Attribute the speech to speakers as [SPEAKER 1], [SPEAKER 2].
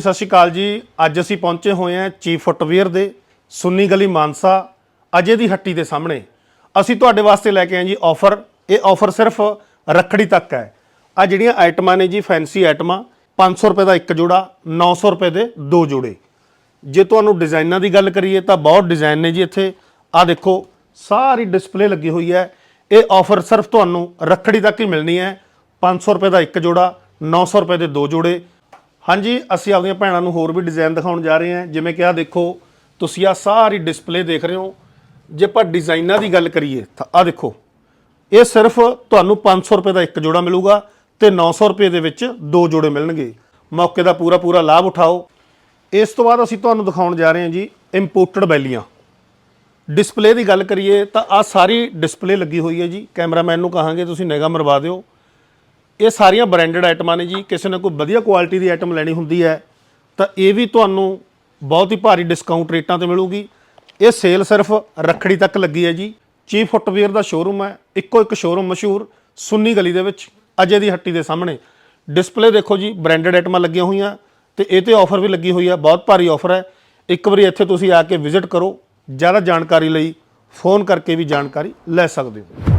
[SPEAKER 1] ਸਤਿ ਸ਼੍ਰੀ ਅਕਾਲ ਜੀ। ਅੱਜ ਅਸੀਂ ਪਹੁੰਚੇ ਹੋਏ ਹਾਂ ਚੀਫ ਫੁੱਟਵੇਅਰ ਦੇ ਸੁੰਨੀ ਗਲੀ ਮਾਨਸਾ ਅਜੇ ਦੀ ਹੱਟੀ ਦੇ ਸਾਹਮਣੇ। ਅਸੀਂ ਤੁਹਾਡੇ ਵਾਸਤੇ ਲੈ ਕੇ ਆਏ ਜੀ ਆਫਰ ਇਹ ਆਫਰ ਸਿਰਫ ਰੱਖੜੀ ਤੱਕ ਹੈ। ਆ ਜਿਹੜੀਆਂ ਆਈਟਮਾਂ ਨੇ ਜੀ ਫੈਂਸੀ ਆਈਟਮਾਂ 500 ਰੁਪਏ ਦਾ ਇੱਕ ਜੋੜਾ 900 ਰੁਪਏ ਦੇ ਦੋ ਜੋੜੇ। ਜੇ ਤੁਹਾਨੂੰ ਡਿਜ਼ਾਈਨਾਂ ਦੀ ਗੱਲ ਕਰੀਏ ਤਾਂ ਬਹੁਤ ਡਿਜ਼ਾਈਨ ਨੇ ਜੀ ਇੱਥੇ। ਆ ਦੇਖੋ, ਸਾਰੀ ਡਿਸਪਲੇ ਲੱਗੀ ਹੋਈ ਹੈ। ਇਹ ਆਫਰ ਸਿਰਫ ਤੁਹਾਨੂੰ ਰੱਖੜੀ ਤੱਕ ਹੀ ਮਿਲਣੀ ਹੈ। 500 ਰੁਪਏ ਦਾ ਇੱਕ ਜੋੜਾ 900 ਰੁਪਏ ਦੇ ਦੋ ਜੋੜੇ। ਹਾਂਜੀ, ਅਸੀਂ ਆਪਣੀਆਂ ਭੈਣਾਂ ਨੂੰ ਹੋਰ ਵੀ ਡਿਜ਼ਾਈਨ ਦਿਖਾਉਣ ਜਾ ਰਹੇ ਹਾਂ। ਜਿਵੇਂ ਕਿ ਆ ਦੇਖੋ, ਤੁਸੀਂ ਆ ਸਾਰੀ ਡਿਸਪਲੇ ਦੇਖ ਰਹੇ ਹੋ। ਜੇ ਆਪਾਂ ਡਿਜ਼ਾਈਨਾਂ ਦੀ ਗੱਲ ਕਰੀਏ, ਤਾਂ ਆ ਦੇਖੋ, ਇਹ ਸਿਰਫ ਤੁਹਾਨੂੰ 500 ਰੁਪਏ ਦਾ ਇੱਕ ਜੋੜਾ ਮਿਲੂਗਾ ਤੇ 900 ਰੁਪਏ ਦੇ ਵਿੱਚ ਦੋ ਜੋੜੇ ਮਿਲਣਗੇ। ਮੌਕੇ ਦਾ ਪੂਰਾ ਪੂਰਾ ਲਾਭ ਉਠਾਓ। ਇਸ ਤੋਂ ਬਾਅਦ ਅਸੀਂ ਤੁਹਾਨੂੰ ਦਿਖਾਉਣ ਜਾ ਰਹੇ ਹਾਂ ਜੀ ਇੰਪੋਰਟਡ ਬੈਲੀਆਂ। ਡਿਸਪਲੇ ਦੀ ਗੱਲ ਕਰੀਏ, ਤਾਂ ਆ ਸਾਰੀ ਡਿਸਪਲੇ ਲੱਗੀ ਹੋਈ ਹੈ ਜੀ। ਕੈਮਰਾਮੈਨ ਨੂੰ ਕਹਾਂਗੇ, ਤੁਸੀਂ ਨਿਗਾਹ ਮਰਵਾ ਦਿਓ। ਇਹ ਸਾਰੀਆਂ ਬ੍ਰਾਂਡਡ ਆਈਟਮਾਂ ਨੇ ਜੀ। ਕਿਸੇ ਨੇ ਕੋਈ ਵਧੀਆ ਕੁਆਲਿਟੀ ਦੀ ਆਈਟਮ ਲੈਣੀ ਹੁੰਦੀ ਹੈ, ਤਾਂ ਇਹ ਵੀ ਤੁਹਾਨੂੰ ਬਹੁਤ ਹੀ ਭਾਰੀ ਡਿਸਕਾਊਂਟ ਰੇਟਾਂ ਤੇ ਮਿਲੂਗੀ। ਇਹ ਸੇਲ ਸਿਰਫ ਰੱਖੜੀ ਤੱਕ ਲੱਗੀ ਹੈ ਜੀ। ਚੀਫ ਫੁੱਟਵੀਅਰ ਦਾ ਸ਼ੋਰੂਮ ਹੈ। ਇੱਕੋ ਇੱਕ ਸ਼ੋਰੂਮ ਮਸ਼ਹੂਰ ਸੁੰਨੀ ਗਲੀ ਦੇ ਵਿੱਚ, ਅਜੇ ਦੀ ਹੱਟੀ ਦੇ ਸਾਹਮਣੇ। ਡਿਸਪਲੇ ਦੇਖੋ ਜੀ ਬ੍ਰਾਂਡਡ ਆਈਟਮਾਂ ਲੱਗੀਆਂ ਹੋਈਆਂ ਤੇ ਇਹ ਤੇ ਆਫਰ ਵੀ ਲੱਗੀ ਹੋਈ ਹੈ। ਬਹੁਤ ਭਾਰੀ ਆਫਰ ਹੈ। ਇੱਕ ਵਾਰੀ ਇੱਥੇ ਤੁਸੀਂ ਆ ਕੇ ਵਿਜ਼ਿਟ ਕਰੋ। ਜ਼ਿਆਦਾ ਜਾਣਕਾਰੀ ਲਈ ਫੋਨ ਕਰਕੇ ਵੀ ਜਾਣਕਾਰੀ ਲੈ ਸਕਦੇ ਹੋ।